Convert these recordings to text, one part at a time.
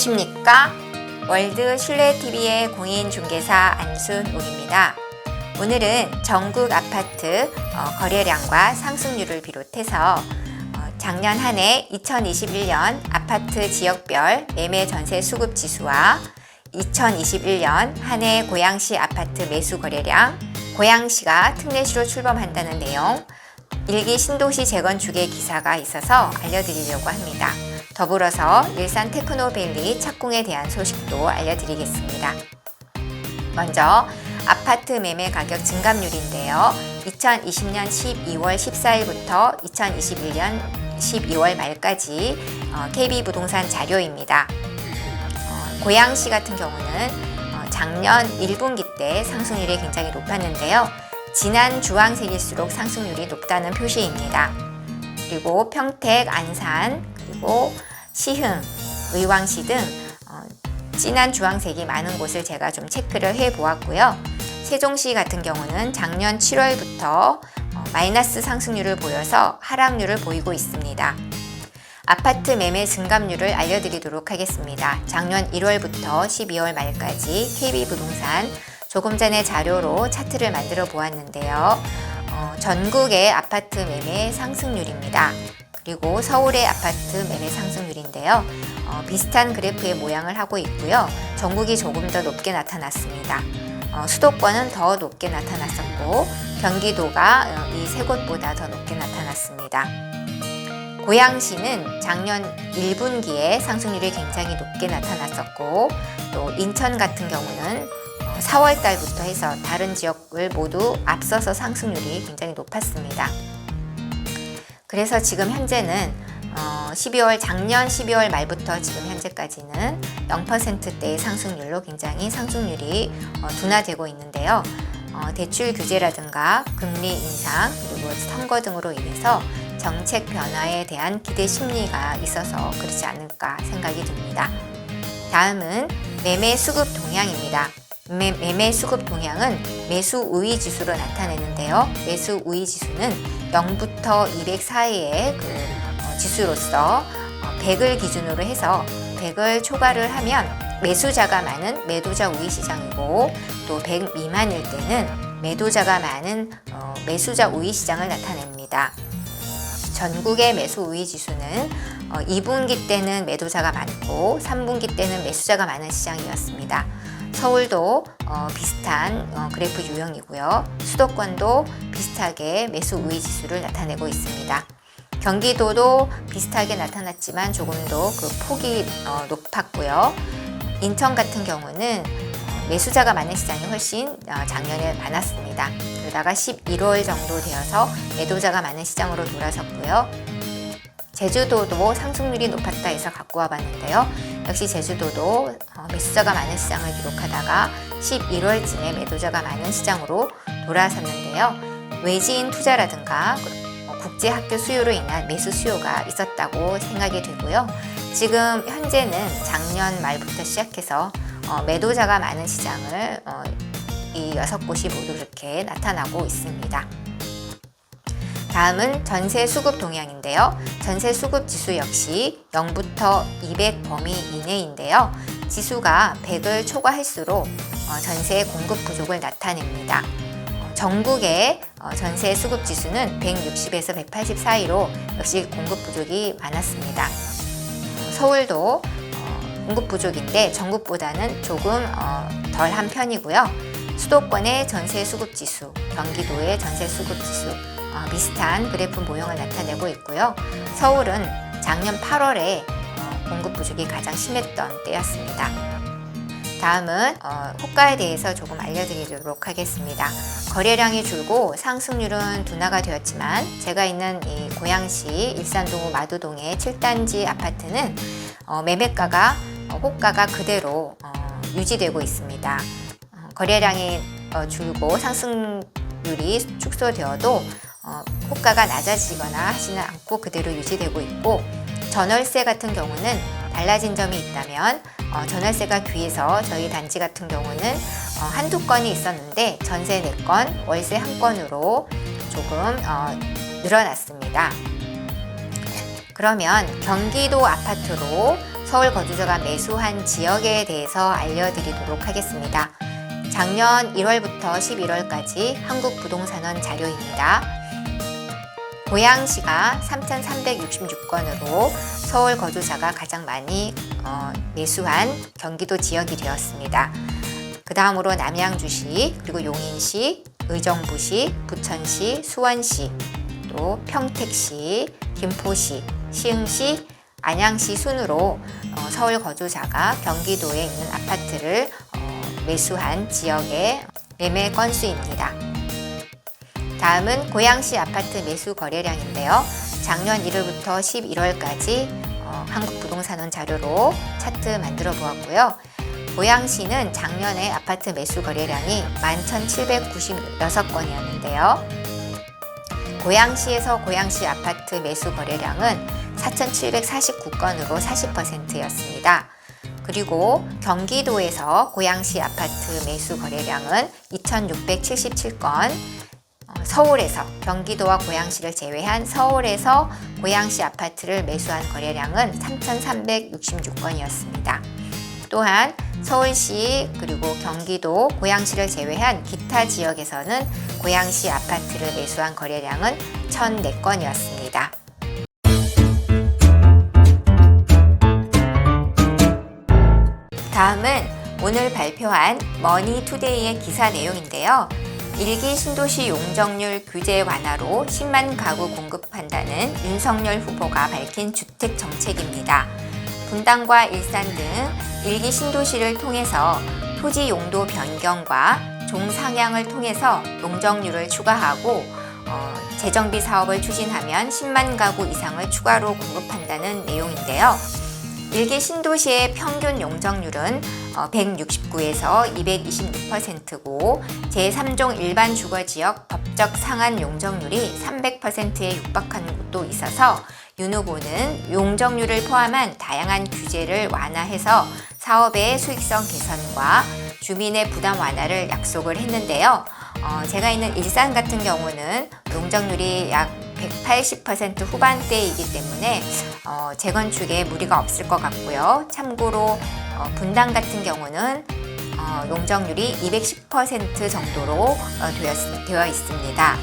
안녕하십니까? 월드 실내TV의 공인중개사 안순옥입니다. 오늘은 전국 아파트 어, 거래량과 상승률을 비롯해서 어, 작년 한 해 2021년 아파트 지역별 매매 전세 수급 지수와 2021년 한 해 고양시 아파트 매수 거래량, 고양시가 특례시로 출범한다는 내용, 일기 신도시 재건축의 기사가 있어서 알려드리려고 합니다. 더불어서 일산 테크노밸리 착공에 대한 소식도 알려드리겠습니다. 먼저 아파트 매매 가격 증감률인데요. 2020년 12월 14일부터 2021년 12월 말까지 KB부동산 자료입니다. 어, 고양시 같은 경우는 어, 작년 1분기 때 상승률이 굉장히 높았는데요. 진한 주황색일수록 상승률이 높다는 표시입니다. 그리고 평택, 안산, 그리고 시흥, 의왕시 등 어, 진한 주황색이 많은 곳을 제가 좀 체크를 해 보았고요. 세종시 같은 경우는 작년 7월부터 어, 마이너스 상승률을 보여서 하락률을 보이고 있습니다. 아파트 매매 증감률을 알려드리도록 하겠습니다. 작년 1월부터 12월 말까지 KB부동산 조금 전에 자료로 차트를 만들어 보았는데요. 어, 전국의 아파트 매매 상승률입니다. 그리고 서울의 아파트 매매 상승률인데요. 어, 비슷한 그래프의 모양을 하고 있고요. 전국이 조금 더 높게 나타났습니다. 어, 수도권은 더 높게 나타났었고 경기도가 어, 이세 곳보다 더 높게 나타났습니다. 고양시는 작년 1분기에 상승률이 굉장히 높게 나타났었고 또 인천 같은 경우는 4월 달부터 해서 다른 지역을 모두 앞서서 상승률이 굉장히 높았습니다. 그래서 지금 현재는 12월 작년 12월 말부터 지금 현재까지는 0%대의 상승률로 굉장히 상승률이 어, 둔화되고 있는데요. 어, 대출 규제라든가 금리 인상 그리고 선거 등으로 인해서 정책 변화에 대한 기대 심리가 있어서 그렇지 않을까 생각이 듭니다. 다음은 매매 수급 동향입니다. 매, 매매 수급 동향은 매수 우위 지수로 나타내는데요. 매수 우위 지수는 0부터 200 사이의 그 어, 지수로서 100을 기준으로 해서 100을 초과를 하면 매수자가 많은 매도자 우위 시장이고 또 100 미만일 때는 매도자가 많은 어, 매수자 우위 시장을 나타냅니다. 전국의 매수 우위 지수는 2분기 어, 때는 매도자가 많고 3분기 때는 매수자가 많은 시장이었습니다. 서울도 어, 비슷한 어, 그래프 유형이고요. 수도권도 비슷하게 매수 우위 지수를 나타내고 있습니다. 경기도도 비슷하게 나타났지만 조금 더 그 폭이 어, 높았고요. 인천 같은 경우는 어, 매수자가 많은 시장이 훨씬 어, 작년에 많았습니다. 그러다가 11월 정도 되어서 매도자가 많은 시장으로 돌아섰고요. 제주도도 상승률이 높았다 해서 갖고 와봤는데요. 역시 제주도도 어, 매수자가 많은 시장을 기록하다가 11월쯤에 매도자가 많은 시장으로 돌아섰는데요. 외지인 투자라든가 어, 국제 학교 수요로 인한 매수 수요가 있었다고 생각이 되고요. 지금 현재는 작년 말부터 시작해서 어, 매도자가 많은 시장을 이 여섯 곳이 모두 이렇게 나타나고 있습니다. 다음은 전세 수급 동향인데요. 전세 수급 지수 역시 0부터 200 범위 이내인데요. 지수가 100을 초과할수록 어, 전세 공급 부족을 나타냅니다. 어, 전국의 어, 전세 수급 지수는 160에서 180 사이로 역시 공급 부족이 많았습니다. 서울도 공급 부족인데 전국보다는 조금 덜한 편이고요. 수도권의 전세 수급 지수, 경기도의 전세 수급 지수, 어, 비슷한 그래프 모형을 나타내고 있고요. 서울은 작년 8월에 어, 공급 부족이 가장 심했던 때였습니다. 다음은 어, 호가에 대해서 조금 알려드리도록 하겠습니다. 거래량이 줄고 상승률은 둔화가 되었지만 제가 있는 이 고양시 일산동 마두동의 7단지 아파트는 어, 매매가가 어, 호가가 그대로 어, 유지되고 있습니다. 어, 거래량이 어, 줄고 상승률이 축소되어도 어, 호가가 낮아지거나 하지는 않고 그대로 유지되고 있고 전월세 같은 경우는 달라진 점이 있다면 어, 전월세가 귀해서 저희 단지 같은 경우는 어, 한두 건이 있었는데 전세 4건, 월세 1건으로 조금 어, 늘어났습니다. 그러면 경기도 아파트로 서울 거주자가 매수한 지역에 대해서 알려드리도록 하겠습니다. 작년 1월부터 11월까지 한국부동산원 자료입니다. 고양시가 3,366건으로 서울 거주자가 가장 많이 어, 매수한 경기도 지역이 되었습니다. 그 다음으로 남양주시, 그리고 용인시, 의정부시, 부천시, 수원시, 또 평택시, 김포시, 시흥시, 안양시 순으로 어, 서울 거주자가 경기도에 있는 아파트를 어, 매수한 지역의 매매 건수입니다. 다음은 고양시 아파트 매수 거래량인데요. 작년 1월부터 11월까지 어, 한국부동산원 자료로 차트 만들어 보았고요. 고양시는 작년에 아파트 매수 거래량이 11,796건이었는데요. 고양시에서 고양시 아파트 매수 거래량은 4,749건으로 40%였습니다. 그리고 경기도에서 고양시 아파트 매수 거래량은 2,677건, 어, 서울에서 경기도와 고양시를 제외한 서울에서 고양시 아파트를 매수한 거래량은 3,366건이었습니다. 또한 서울시 그리고 경기도 고양시를 제외한 기타 지역에서는 고양시 아파트를 매수한 거래량은 1,004건이었습니다. 다음은 오늘 발표한 머니투데이의 기사 내용인데요. 일기 신도시 용적률 규제 완화로 10만 가구 공급한다는 윤석열 후보가 밝힌 주택 정책입니다. 분당과 일산 등 일기 신도시를 통해서 토지 용도 변경과 종상향을 통해서 용적률을 추가하고 어, 재정비 사업을 추진하면 10만 가구 이상을 추가로 공급한다는 내용인데요. 일기 신도시의 평균 용적률은 169에서 226%고 제3종 일반 주거지역 법적 상한 용적률이 300%에 육박하는 곳도 있어서 윤 후보는 용적률을 포함한 다양한 규제를 완화해서 사업의 수익성 개선과 주민의 부담 완화를 약속을 했는데요. 어, 제가 있는 일산 같은 경우는 용적률이 약 180% 후반대이기 때문에 어, 재건축에 무리가 없을 것 같고요. 참고로 어, 분당 같은 경우는 어, 용적률이 210% 정도로 어, 되었, 되어 있습니다.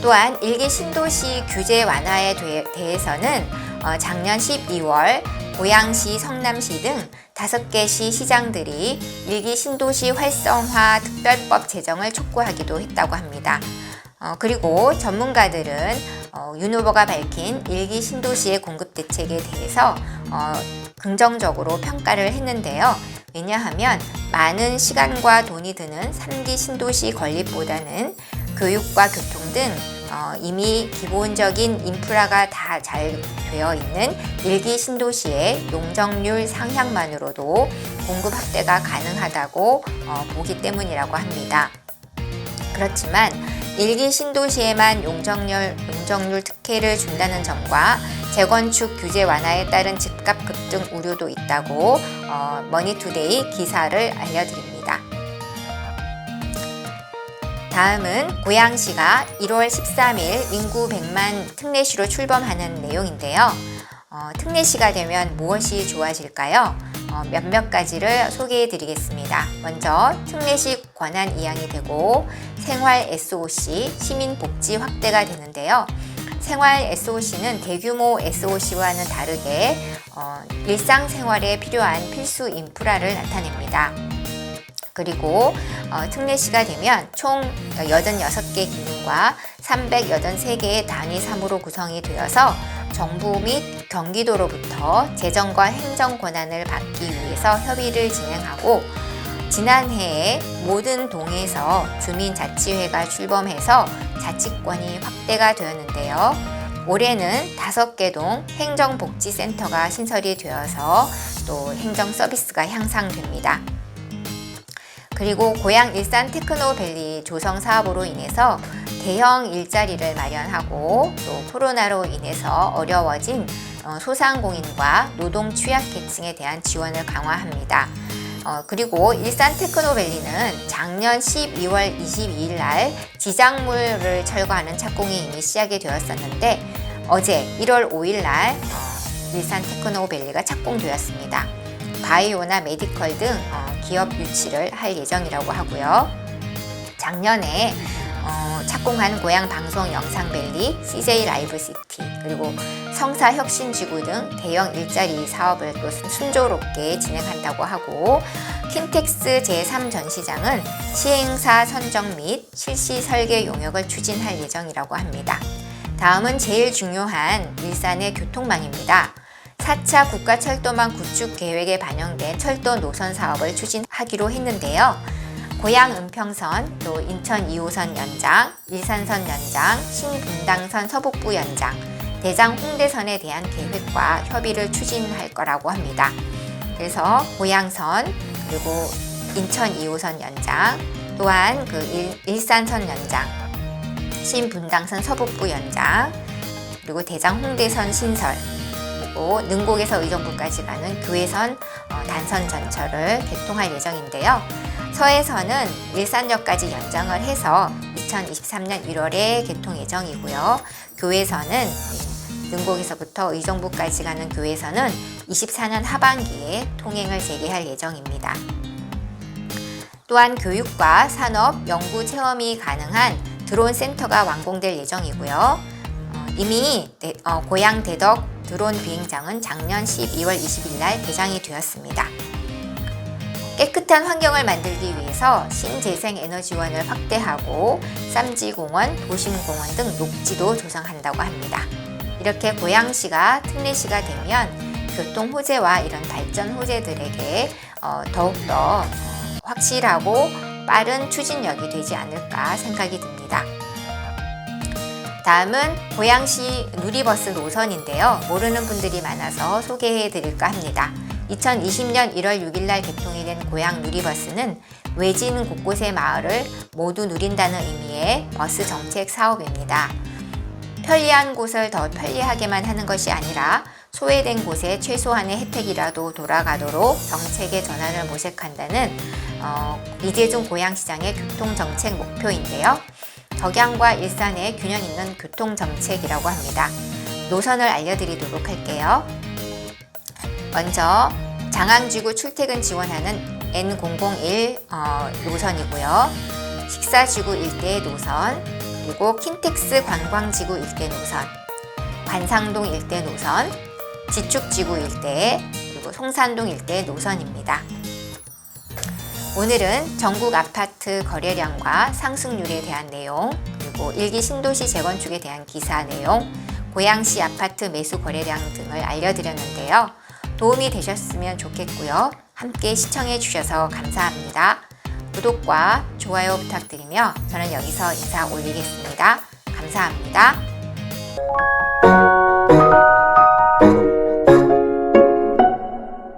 또한 일기 신도시 규제 완화에 대해서는 어, 작년 12월 고양시, 성남시 등 다섯 개 시 시장들이 일기 신도시 활성화 특별법 제정을 촉구하기도 했다고 합니다. 어, 그리고 전문가들은 어, 윤 후보가 밝힌 일기 신도시의 공급 대책에 대해서 어, 긍정적으로 평가를 했는데요. 왜냐하면 많은 시간과 돈이 드는 3기 신도시 건립보다는 교육과 교통 등 어, 이미 기본적인 인프라가 다 잘 되어 있는 일기 신도시의 용적률 상향만으로도 공급 확대가 가능하다고 어, 보기 때문이라고 합니다. 그렇지만 일기 신도시에만 용적률, 용적률 특혜를 준다는 점과 재건축 규제 완화에 따른 집값 급등 우려도 있다고 어, 머니투데이 기사를 알려드립니다. 다음은 고양시가 1월 13일 인구 100만 특례시로 출범하는 내용인데요. 어, 특례시가 되면 무엇이 좋아질까요? 어, 몇몇 가지를 소개해 드리겠습니다. 먼저 특례시 권한 이양이 되고 생활 SOC, 시민복지 확대가 되는데요. 생활 SOC는 대규모 SOC와는 다르게 어, 일상생활에 필요한 필수 인프라를 나타냅니다. 그리고 어, 특례시가 되면 총 86개 기능과 383개의 단위 3으로 구성이 되어서 정부 및 경기도로부터 재정과 행정 권한을 받기 위해서 협의를 진행하고 지난해에 모든 동에서 주민자치회가 출범해서 자치권이 확대가 되었는데요. 올해는 다섯 개 동 행정복지센터가 신설이 되어서 또 행정 서비스가 향상됩니다. 그리고 고향 일산 테크노밸리 조성 사업으로 인해서 대형 일자리를 마련하고 또 코로나로 인해서 어려워진 어, 소상공인과 노동 취약계층에 대한 지원을 강화합니다. 어, 그리고 일산 테크노밸리는 작년 12월 22일 날 지작물을 철거하는 착공이 이미 시작이 되었었는데 어제 1월 5일 날 어, 일산 테크노밸리가 착공되었습니다. 바이오나 메디컬 등 어, 기업 유치를 할 예정이라고 하고요. 작년에 어, 착공한 고향 방송 영상밸리, CJ 라이브 시티, 그리고 성사 혁신지구 등 대형 일자리 사업을 또 순- 순조롭게 진행한다고 하고 킨텍스 제3전시장은 시행사 선정 및 실시 설계 용역을 추진할 예정이라고 합니다. 다음은 제일 중요한 일산의 교통망입니다. 4차 국가철도망 구축 계획에 반영된 철도 노선 사업을 추진하기로 했는데요. 고양 은평선, 또 인천 2호선 연장, 일산선 연장, 신분당선 서북부 연장, 대장 홍대선에 대한 계획과 협의를 추진할 거라고 합니다. 그래서 고양선 그리고 인천 2호선 연장, 또한 그 일, 일산선 연장, 신분당선 서북부 연장, 그리고 대장 홍대선 신설, 그리고 능곡에서 의정부까지 가는 교회선 어, 단선 전철을 개통할 예정인데요. 서해선은 일산역까지 연장을 해서 2023년 1월에 개통 예정이고요. 교회선은 능곡에서부터 의정부까지 가는 교회선은 24년 하반기에 통행을 재개할 예정입니다. 또한 교육과 산업, 연구 체험이 가능한 드론 센터가 완공될 예정이고요. 어, 이미 대- 어, 고양 대덕 드론 비행장은 작년 12월 20일 날 개장이 되었습니다. 깨끗한 환경을 만들기 위해서 신재생 에너지원을 확대하고 쌈지공원, 도심공원 등 녹지도 조성한다고 합니다. 이렇게 고양시가 특례시가 되면 교통 호재와 이런 발전 호재들에게 어, 더욱더 어, 확실하고 빠른 추진력이 되지 않을까 생각이 듭니다. 다음은 고양시 누리버스 노선인데요. 모르는 분들이 많아서 소개해 드릴까 합니다. 2020년 1월 6일 날 개통이 된 고양 누리버스는 외진 곳곳의 마을을 모두 누린다는 의미의 버스 정책 사업입니다. 편리한 곳을 더 편리하게만 하는 것이 아니라 소외된 곳에 최소한의 혜택이라도 돌아가도록 정책의 전환을 모색한다는 어, 이재중 고양시장의 교통정책 목표인데요. 덕양과 일산의 균형 있는 교통정책이라고 합니다. 노선을 알려드리도록 할게요. 먼저 장항지구 출퇴근 지원하는 N001 어, 노선이고요. 식사지구 일대 노선, 그리고 킨텍스 관광지구 일대 노선, 관상동 일대 노선, 지축지구 일대, 그리고 송산동 일대 노선입니다. 오늘은 전국 아파트 거래량과 상승률에 대한 내용, 그리고 일기 신도시 재건축에 대한 기사 내용, 고양시 아파트 매수 거래량 등을 알려드렸는데요. 도움이 되셨으면 좋겠고요. 함께 시청해 주셔서 감사합니다. 구독과 좋아요 부탁드리며 저는 여기서 인사 올리겠습니다. 감사합니다.